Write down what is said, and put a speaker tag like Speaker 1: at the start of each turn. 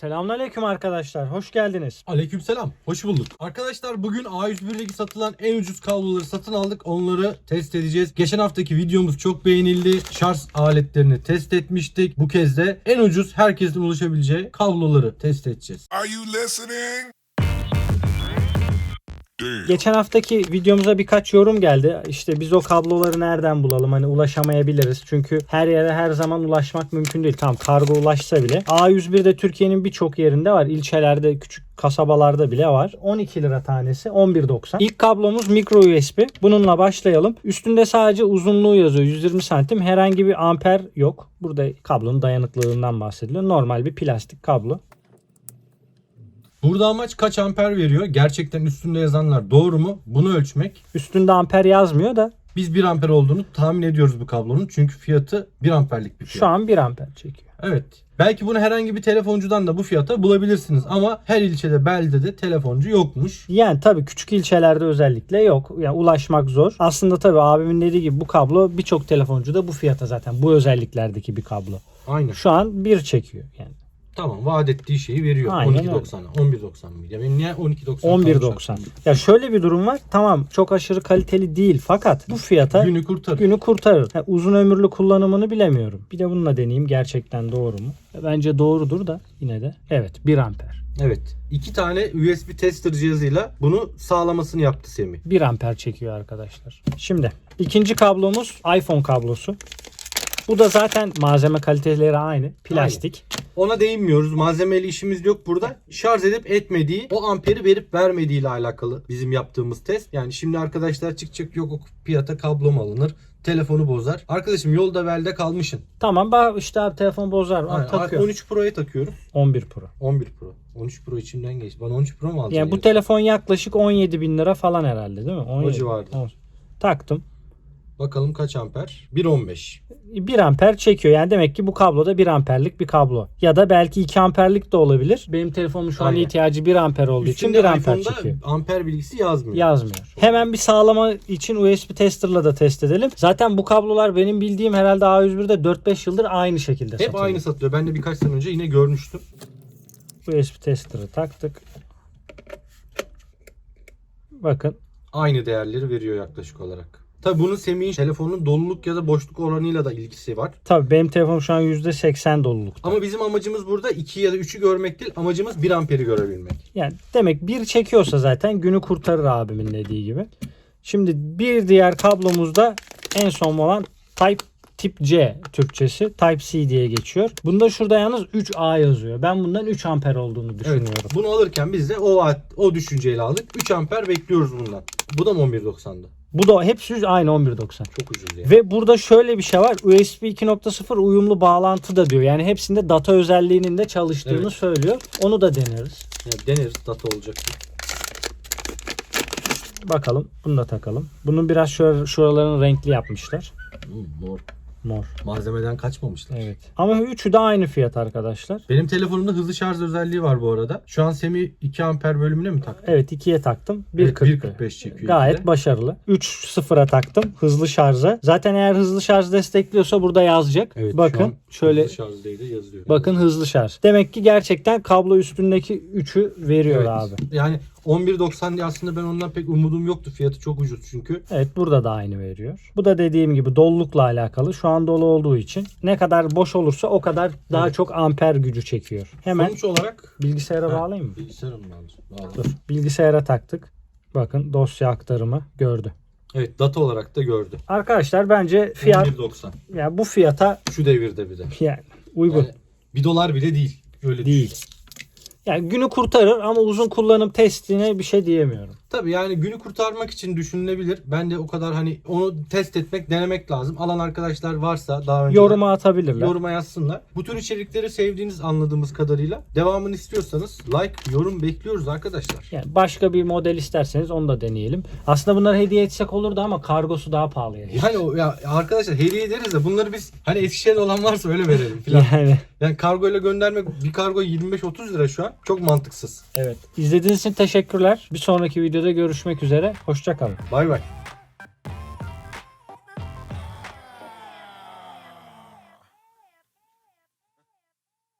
Speaker 1: Selamünaleyküm arkadaşlar. Hoş geldiniz.
Speaker 2: Aleykümselam. Hoş bulduk. Arkadaşlar bugün A101'deki satılan en ucuz kabloları satın aldık. Onları test edeceğiz. Geçen haftaki videomuz çok beğenildi. Şarj aletlerini test etmiştik. Bu kez de en ucuz herkesin ulaşabileceği kabloları test edeceğiz.
Speaker 3: Are you listening?
Speaker 1: Geçen haftaki videomuza birkaç yorum geldi. İşte biz o kabloları nereden bulalım? Hani ulaşamayabiliriz. Çünkü her yere her zaman ulaşmak mümkün değil. Tamam kargo ulaşsa bile. A101'de Türkiye'nin birçok yerinde var. İlçelerde, küçük kasabalarda bile var. 12 lira tanesi 11.90. İlk kablomuz micro USB. Bununla başlayalım. Üstünde sadece uzunluğu yazıyor. 120 santim. Herhangi bir amper yok. Burada kablonun dayanıklılığından bahsediliyor. Normal bir plastik kablo.
Speaker 2: Burada amaç kaç amper veriyor? Gerçekten üstünde yazanlar doğru mu? Bunu ölçmek.
Speaker 1: Üstünde amper yazmıyor da
Speaker 2: Biz 1 amper olduğunu tahmin ediyoruz bu kablonun. Çünkü fiyatı 1 amperlik bir fiyat.
Speaker 1: şu an 1 amper çekiyor.
Speaker 2: Evet. Belki bunu herhangi bir telefoncudan da bu fiyata bulabilirsiniz. Ama her ilçede, beldede telefoncu yokmuş.
Speaker 1: Yani tabii küçük ilçelerde özellikle yok. Yani ulaşmak zor. Aslında tabii abimin dediği gibi bu kablo birçok telefoncu da bu fiyata zaten bu özelliklerdeki bir kablo.
Speaker 2: Aynen.
Speaker 1: Şu an bir çekiyor yani.
Speaker 2: Tamam vaat ettiği şeyi veriyor.
Speaker 1: Aynen
Speaker 2: 12.90'a. 11.90 mı? Ya benim niye 12.90?
Speaker 1: 11.90. Ya şöyle bir durum var. Tamam çok aşırı kaliteli değil fakat bu fiyata
Speaker 2: Günü kurtarır.
Speaker 1: günü kurtarır. Ha, uzun ömürlü kullanımını bilemiyorum. Bir de bununla deneyeyim gerçekten doğru mu? Bence doğrudur da yine de. Evet 1 amper.
Speaker 2: Evet. İki tane USB tester cihazıyla bunu sağlamasını yaptı Semih.
Speaker 1: 1 amper çekiyor arkadaşlar. Şimdi ikinci kablomuz iPhone kablosu. Bu da zaten malzeme kaliteleri aynı. Plastik.
Speaker 2: Ona değinmiyoruz. Malzemeli işimiz yok burada. Şarj edip etmediği, o amperi verip vermediği ile alakalı bizim yaptığımız test. Yani şimdi arkadaşlar çıkacak yok o fiyata kablo mu alınır? Telefonu bozar. Arkadaşım yolda velde kalmışsın.
Speaker 1: Tamam bak işte abi telefon bozar. Al,
Speaker 2: Aynen.
Speaker 1: takıyor.
Speaker 2: 13 Pro'ya takıyoruz.
Speaker 1: 11 Pro.
Speaker 2: 11 Pro. 13 Pro içimden geçti. Bana 13 Pro mu alacaksın?
Speaker 1: Yani bu telefon yaklaşık 17 bin lira falan herhalde değil mi? 17.
Speaker 2: civarda.
Speaker 1: On- Taktım.
Speaker 2: Bakalım kaç amper? 1.15.
Speaker 1: 1 amper çekiyor. Yani demek ki bu kabloda 1 amperlik bir kablo. Ya da belki 2 amperlik de olabilir. Benim telefonum şu an
Speaker 2: Aynen.
Speaker 1: ihtiyacı 1 amper olduğu için
Speaker 2: Üstünde
Speaker 1: 1 amper
Speaker 2: iPhone'da
Speaker 1: çekiyor.
Speaker 2: amper bilgisi yazmıyor.
Speaker 1: Yazmıyor. Hemen bir sağlama için USB tester'la da test edelim. Zaten bu kablolar benim bildiğim herhalde A101'de 4-5 yıldır aynı şekilde
Speaker 2: Hep
Speaker 1: satılıyor.
Speaker 2: aynı satılıyor. Ben de birkaç sene önce yine görmüştüm.
Speaker 1: USB tester'ı taktık. Bakın
Speaker 2: Aynı değerleri veriyor yaklaşık olarak. Tabi bunun Semih'in telefonun doluluk ya da boşluk oranıyla da ilgisi var.
Speaker 1: tabii benim telefonum şu an %80 dolulukta.
Speaker 2: Ama bizim amacımız burada 2 ya da 3'ü görmek değil. Amacımız 1 amperi görebilmek.
Speaker 1: Yani demek bir çekiyorsa zaten günü kurtarır abimin dediği gibi. Şimdi bir diğer kablomuzda en son olan Type Tip C Türkçesi Type C diye geçiyor. Bunda şurada yalnız 3A yazıyor. Ben bundan 3 amper olduğunu düşünüyorum.
Speaker 2: Evet. Bunu alırken biz de o o düşünceyle aldık. 3 amper bekliyoruz bundan. Bu da mı 11.90'da?
Speaker 1: Bu da hepsi aynı 11.90.
Speaker 2: Çok ucuz yani.
Speaker 1: Ve burada şöyle bir şey var. USB 2.0 uyumlu bağlantı da diyor. Yani hepsinde data özelliğinin de çalıştığını
Speaker 2: Evet.
Speaker 1: söylüyor. Onu da deneriz.
Speaker 2: Yani deneriz data olacak.
Speaker 1: Bakalım. Bunu da takalım. Bunun biraz şura- şuralarını renkli yapmışlar.
Speaker 2: Hmm, mor.
Speaker 1: Mor.
Speaker 2: Malzemeden kaçmamışlar.
Speaker 1: Evet. Ama üçü de aynı fiyat arkadaşlar.
Speaker 2: Benim telefonumda hızlı şarj özelliği var bu arada. Şu an Semih 2 amper bölümüne mi taktı?
Speaker 1: Evet ikiye taktım.
Speaker 2: Evet,
Speaker 1: 1.40.
Speaker 2: 1.45 çekiyor.
Speaker 1: Gayet
Speaker 2: ikide.
Speaker 1: başarılı. 3 sıfıra taktım. Hızlı şarja. Zaten eğer hızlı şarj destekliyorsa burada yazacak.
Speaker 2: Evet,
Speaker 1: Bakın şöyle
Speaker 2: hızlı şarj değil de yazıyor.
Speaker 1: bakın hızlı şarj. Demek ki gerçekten kablo üstündeki 3'ü veriyor
Speaker 2: Evet.
Speaker 1: abi.
Speaker 2: Yani 11.90 diye aslında ben ondan pek umudum yoktu. Fiyatı çok ucuz çünkü.
Speaker 1: Evet burada da aynı veriyor. Bu da dediğim gibi dolulukla alakalı. Şu an dolu olduğu için ne kadar boş olursa o kadar daha
Speaker 2: Evet.
Speaker 1: çok amper gücü çekiyor. Hemen
Speaker 2: Sonuç olarak
Speaker 1: bilgisayara
Speaker 2: Ha,
Speaker 1: bağlayayım mı?
Speaker 2: Bilgisayara mı bağlı?
Speaker 1: Dur. Bilgisayara taktık. Bakın dosya aktarımı gördü.
Speaker 2: Evet data olarak da gördü.
Speaker 1: Arkadaşlar bence fiyat
Speaker 2: 11.90.
Speaker 1: ya bu fiyata
Speaker 2: Şu devirde bir de.
Speaker 1: yani uygun
Speaker 2: Yani bir dolar bile değil. Öyle
Speaker 1: değil. Yani günü kurtarır ama uzun kullanım testine bir şey diyemiyorum.
Speaker 2: Tabii yani günü kurtarmak için düşünülebilir. Ben de o kadar hani onu test etmek, denemek lazım. Alan arkadaşlar varsa daha önce
Speaker 1: Yoruma atabilirler.
Speaker 2: yoruma yazsınlar. Bu tür içerikleri sevdiğiniz anladığımız kadarıyla devamını istiyorsanız like, yorum bekliyoruz arkadaşlar.
Speaker 1: Yani başka bir model isterseniz onu da deneyelim. Aslında bunları hediye etsek olurdu ama kargosu daha pahalıya.
Speaker 2: Yani o ya arkadaşlar hediye ederiz de bunları biz hani Eskişehir'de olan varsa öyle verelim filan.
Speaker 1: Yani
Speaker 2: Yani kargo ile göndermek bir kargo 25-30 lira şu an. Çok mantıksız.
Speaker 1: evet. İzlediğiniz için teşekkürler. Bir sonraki videoda görüşmek üzere. Hoşçakalın.
Speaker 2: Bay bay.